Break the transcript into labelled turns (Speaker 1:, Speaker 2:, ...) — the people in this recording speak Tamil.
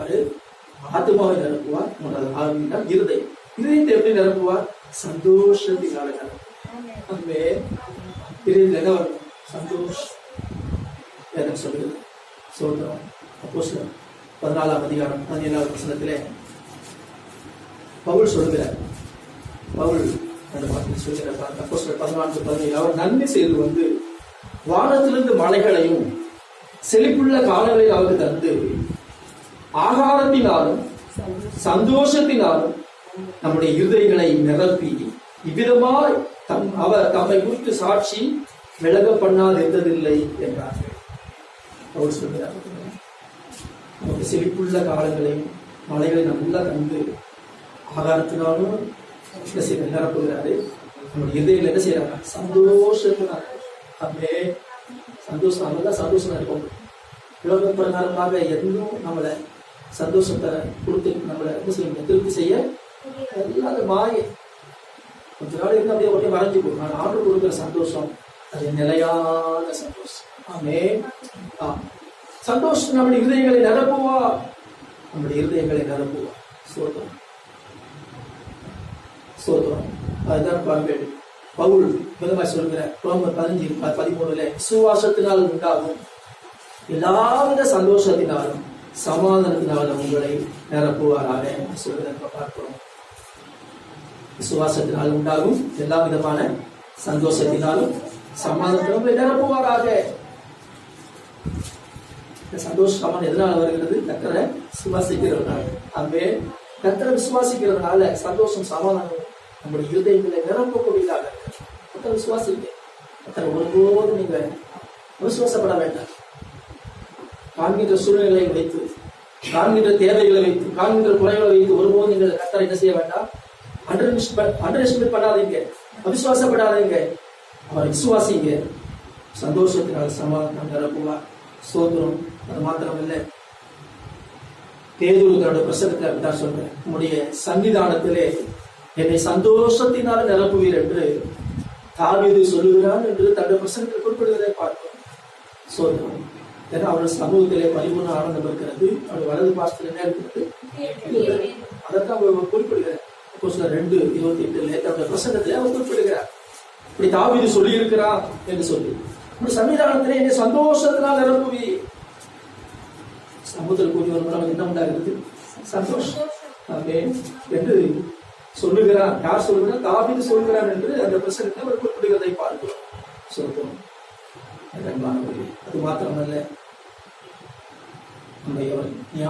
Speaker 1: நிரப்புவாரு ஆத்மாவை நிரப்புவார் மூன்றாவது ஆவியிடம் இருதயம் இருதயத்தை எப்படி நிரப்புவார்? சந்தோஷத்தினால நிரப்புவார். அதுவே இருதயத்தில் என்ன வரும்? சந்தோஷம் வேதம் சொல்லுகிறது சோதரம் அப்போ பதினாலாம் அதிகாரம் பதினேழாவது வசனத்திலே பவுல் சொல்லுகிறார். பவுல் அந்த வார்த்தை சொல்லுகிறார். அப்போ பதினான்கு பதினேழு அவர் நன்மை செய்து வந்து வானத்திலிருந்து மலைகளையும் செழிப்புள்ள காலங்களை அவருக்கு தந்து ஆகாரத்தினாலும் சந்தோஷத்தினாலும் நம்முடைய இருதைகளை நிரப்பி இவ்விதமாய் தம் அவர் தம்மை குறித்து சாட்சி விலக பண்ணாது இருந்ததில்லை என்றார்கள் அவர் சொல்கிறார். நமக்கு செழிப்புள்ள காலங்களையும் மலைகளை நல்லா தந்து ஆகாரத்தினாலும் என்ன செய்ய நிரப்புகிறாரு நம்முடைய இதயங்கள் என்ன செய்யறாங்க? சந்தோஷத்தினால அப்படியே சந்தோஷம் நல்லா சந்தோஷமா இருக்கும் உலக பிரகாரமாக எதுவும் நம்மளை சந்தோஷத்தை கொடுத்து நம்மளை என்ன திருப்தி செய்ய எல்லாரும் மாய கொஞ்ச நாள் இருந்து அப்படியே உடனே மறைஞ்சு போகும். நான் ஆண்டு கொடுக்குற சந்தோஷம் அது நிலையான சந்தோஷம். ஆமே ஆ. சந்தோஷம் நம்முடைய இருதயங்களை நிரப்புவா? நம்முடைய இருதயங்களை நிரப்புவா? சோதனம் சோதனம் அதுதான் பாருங்கள் பவுல் விதமாக சொல்கிற ரோமர் பதினஞ்சு பதிமூணுல சுவாசத்தினால் உண்டாகும். எல்லாவித சந்தோஷத்தினாலும் சமாதானத்தினால் உங்களை நிரப்புவாராக சொல்கிறத பார்க்கிறோம். விசுவாசத்தினால் உண்டாகும் எல்லா விதமான சந்தோஷத்தினாலும் சமாதானத்தை உங்களை நிரப்புவாராக சந்தோஷமான எதனால் வருகிறது? கத்தரை விசுவாசிக்கிறதுனால. அங்கே கத்தரை விசுவாசிக்கிறதுனால சந்தோஷம் சமாதானம் நம்முடைய இருதயங்களை நிரப்பக்கூடியதாக இருக்கு. கத்தரை விசுவாசிங்க கத்தரை ஒருபோதும் நீங்க விசுவாசப்பட வேண்டாம். காண்கின்ற சூழ்நிலையை வைத்து காண்கின்ற தேவைகளை வைத்து காண்கின்ற குறைகளை வைத்து ஒருபோதும் நீங்கள் கத்தரை என்ன செய்ய வேண்டாம்? அண்டர் அண்டர் எஸ்டிமேட் பண்ணாதீங்க. அவிசுவாசப்படாதீங்க. அவர் விசுவாசிங்க. சந்தோஷத்தினால் சமாதானம் நிரப்புவார் சோதனம் அது மாத்திரமில்லை. பேதுரு தன்னோட பிரசங்கத்தில் அப்படிதான் சொல்றேன் உங்களுடைய சன்னிதானத்திலே என்னை சந்தோஷத்தினால் நிரப்புவீர் என்று தாவீது சொல்லுகிறான் என்று தன்னுடைய பிரசனத்தில் குறிப்பிடுவதை பார்க்கிறோம். சோதனம் ஏன்னா அவருடைய சமூகத்திலே பரிபூர்ண ஆனந்தம் இருக்கிறது. அவர் வலது பாசத்துல என்ன இருக்கிறது அதைத்தான் அவர் குறிப்பிடுகிறார். அப்போ சில ரெண்டு இருபத்தி எட்டுல தன்னுடைய பிரசங்கத்திலே அவர் குறிப்பிடுகிறார். இப்படி சொல்லி இருக்கிறா என்று சொல்லி. இப்படி சன்னிதானத்திலே என்னை சந்தோஷத்தினால் நிரம்புவி சமூகத்தில் கூடி வரும் நமக்கு என்ன உண்டாகிறது? சந்தோஷம். என்று சொல்லுகிறான் யார் சொல்லுகிறார்? தாவிது சொல்கிறான் என்று அந்த பிரசங்கத்தை அவர் குறிப்பிடுகிறதை பார்க்கிறோம். சொல்கிறோம் அன்பானவர்களே, அது மாத்திரமல்ல நம்மை அவர்